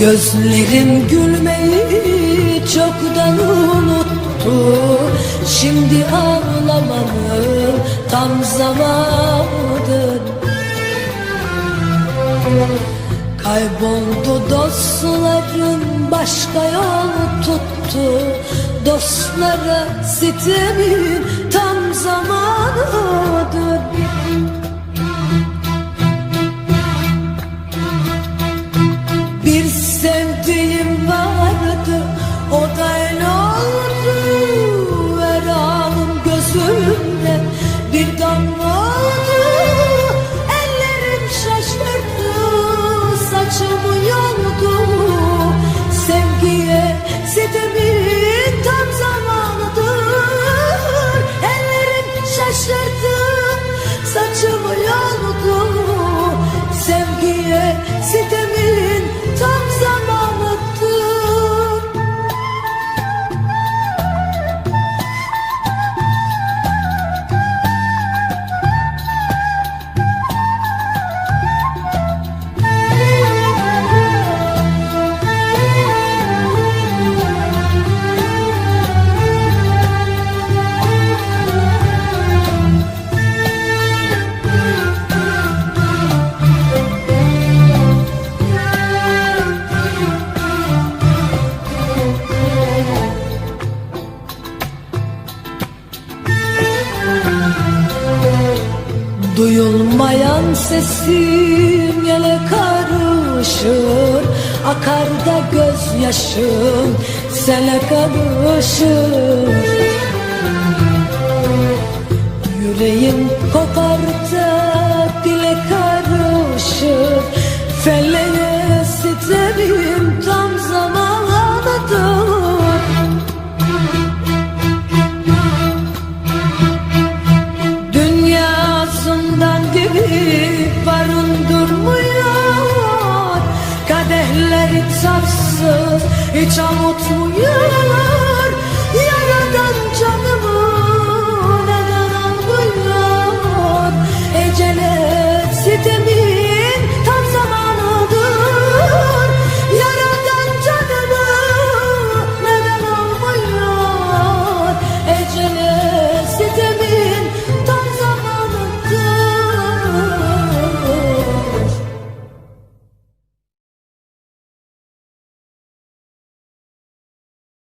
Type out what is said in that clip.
Gözlerim gülmeyi çoktan unuttu. Şimdi ağlamanın tam zamanıdır Kayboldu dostlarım başka yol tuttu. Dostlara sitemin tam zamanıdır Duyulmayan sesim yele karışır. Akar da gözyaşım sele karışır. Yüreğim kopar da dile karışır. Feleğe sitemim barındırmıyor. Kadehler tatsız hiç avutmuyor Yaradan canımı